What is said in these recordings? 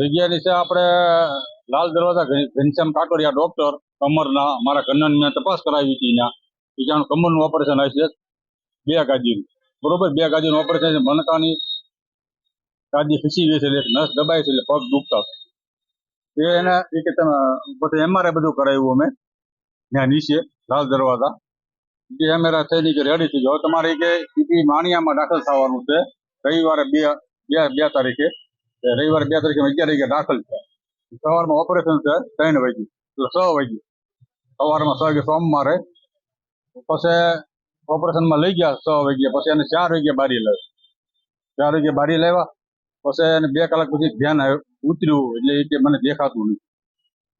જગ્યાની છે આપણે, લાલ દરવાજા ઘનશ્યામ કાકડિયા ડોક્ટર કમરના મારા મેં તપાસ કરાવી હતી ત્યાં બીજાનું કમરનું ઓપરેશન હશે બે ગાદીનું બરોબર? બે ગાદીનું ઓપરેશન છે. મનકાની ગાદી ખસી ગઈ છે એટલે નસ દબાઈ છે એટલે પગ દુખતા એ એને એ કે તમે પછી એમઆરઆઈ બધું કરાવ્યું અમે. ત્યાં નીચે, લાલ દરવાજા. એ એમઆરઆઈ થઈ ગઈ કે રેડી થઈ હવે તમારે કે સીટી માણિયામાં દાખલ થવાનું છે. રવિવારે બે બે બે તારીખે. રવિવારે બે તારીખે અગિયાર વાગે દાખલ છે. સવારમાં ઓપરેશન છે, ત્રણ વાગે એટલે છ વાગે સવારમાં છ વાગે સોમવારે. પછી ઓપરેશનમાં લઈ ગયા છ વાગે પછી એને ચાર વાગે બારી લાવ્યો ચાર વાગે બારી લાવ્યા. પછી એને બે કલાક પછી ધ્યાન ઉતર્યું. એટલે એ મને દેખાતું નહીં.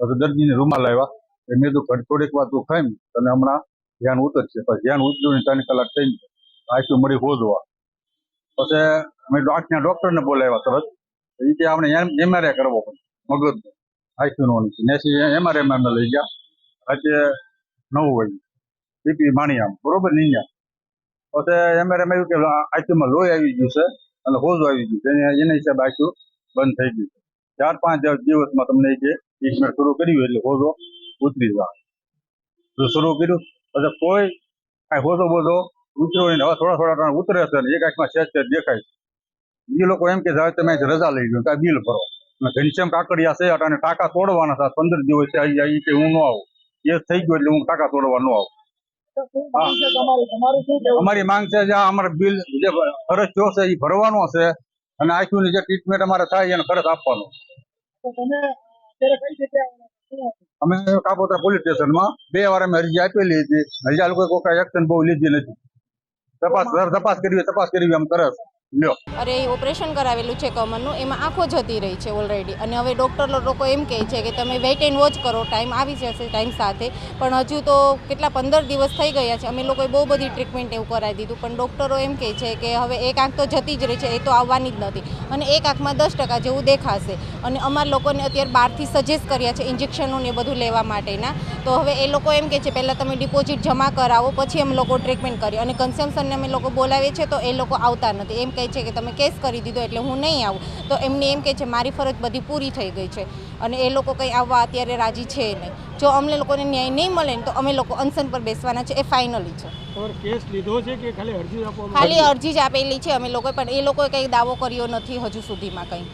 પછી દર્દીને રૂમાલ લાવ્યા. એ મેં તો થોડીક વાર તું ખાઈ તને હમણાં ધ્યાન ઉતરશે પછી ધ્યાન ઉતર્યું ને ત્રણ કલાક થઈ આઈસ્યુ મળી હોદવા. પછી અમે આંખના ડોક્ટરને બોલાવ્યા તરત. એ કે આપણે એમઆરઆઈ કરવો પડે, મગજ. આઈસ્યુ નો નેસી એમઆરઆઈ માં અમે લઈ ગયા. આજે નવ વાગ્યું બીપી આમ બરોબર નહીં પછી એમઆરઆઈ માં આવ્યું કે આઈસ્યુ લોહી આવી ગયું છે, અને હોજ આવી ગયું છે. એના હિસાબે આખ્યું બંધ થઈ ગયું ચાર પાંચ દિવસમાં તમને એ કે ટ્રીટમેન્ટ શરૂ કર્યું એટલે હોજો ઉતરી જાય. જો શરૂ કર્યું પછી કોઈ કાંઈ હોજો બોજો ઉતર્યો નહીં. હવે થોડા થોડા ઉતરે છે ને એક આંખમાં સેજ સેજ દેખાય છે. એ લોકો એમ કે જાય તમે રજા લઈ લો કાંઈ બિલ ભરો. ઘનશ્યામ કાકડિયા છે અને ટાંકા તોડવાના હતા પંદર દિવસ કે હું ન આવું. એ થઈ ગયો એટલે હું ટાંકા તોડવા ન આવું. અમારી માંગ છે જે અમારે બિલ જે ખર્ચ થયો છે એ ભરવાનો છે અને આખું જે ટ્રીટમેન્ટ અમારે થાય એને ખર્ચ આપવાનો. અમે કાપોતરા પોલીસ સ્ટેશનમાં બે વાર અમે અરજી આપેલી હતી. હજી આ લોકો કોઈ એક્શન બહુ લીધી નથી. તપાસ તપાસ કરવી તપાસ કરવી એમ કરે છે લ્યો અરે ઓપરેશન કરાવેલું છે કમરનું એમાં આંખો જતી રહી છે ઓલરેડી અને હવે ડૉક્ટર લોકો એમ કહે છે કે તમે વેઇટ એન્ડ વોચ કરો ટાઈમ આવી જશે ટાઈમ સાથે. પણ હજુ તો કેટલા, પંદર દિવસ થઈ ગયા છે. અમે લોકોએ બહુ બધી ટ્રીટમેન્ટ એવું કરાવી દીધું. પણ ડૉક્ટરો એમ કહે છે કે હવે એક આંખ તો જતી જ રહી છે, એ તો આવવાની જ નથી. અને એક આંખમાં દસ ટકા જેવું દેખાશે. અને અમારા લોકોને અત્યારે બહારથી સજેસ્ટ કર્યા છે ઇન્જેક્શનો ને બધું લેવા માટેના. તો હવે એ લોકો એમ કહે છે, પહેલાં તમે ડિપોઝિટ જમા કરાવો, પછી અમે લોકો ટ્રીટમેન્ટ કરીએ. અને કન્સમ્પશનને અમે લોકો બોલાવીએ છીએ તો એ લોકો આવતા નથી. એમ કહે છે કે તમે કેસ કરી દીધો એટલે હું નહીં આવું. તો એમને એમ કહે છે મારી ફરજ બધી પૂરી થઈ ગઈ છે. અને એ લોકો કંઈ આવવા અત્યારે રાજી છે નહીં. જો અમને લોકોને ન્યાય નહીં મળે ને તો અમે લોકો અનશન પર બેસવાના છે એ ફાઇનલી છે. કેસ લીધો છે કે ખાલી અરજી ખાલી અરજી જ આપેલી છે અમે લોકોએ પણ એ લોકોએ કંઈ દાવો કર્યો નથી હજુ સુધીમાં કંઈ.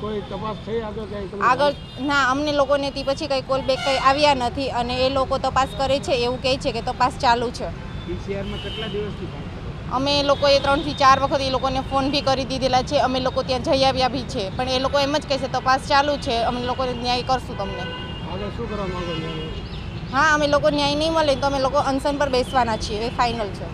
કોઈ તપાસ થઈ આગળ કઈ આગળ ના અમને લોકોને તે પછી કંઈ કોલ બેક કંઈ આવ્યા નથી અને એ લોકો તપાસ કરે છે એવું કહે છે કે તપાસ ચાલુ છે. પીસીઆરમાં કેટલા દિવસથી અમે લોકોએ ત્રણથી ચાર વખત એ લોકોને ફોન બી કરી દીધેલા છે. અમે લોકો ત્યાં જઈ આવ્યા બી છે. પણ એ લોકો એમ જ કહેશે તપાસ ચાલુ છે. અમે લોકોને ન્યાય કરશું તમને. હા અમે લોકો ન્યાય નહીં મળે તો અમે લોકો અનશન પર બેસવાના છીએ. એ ફાઇનલ છે.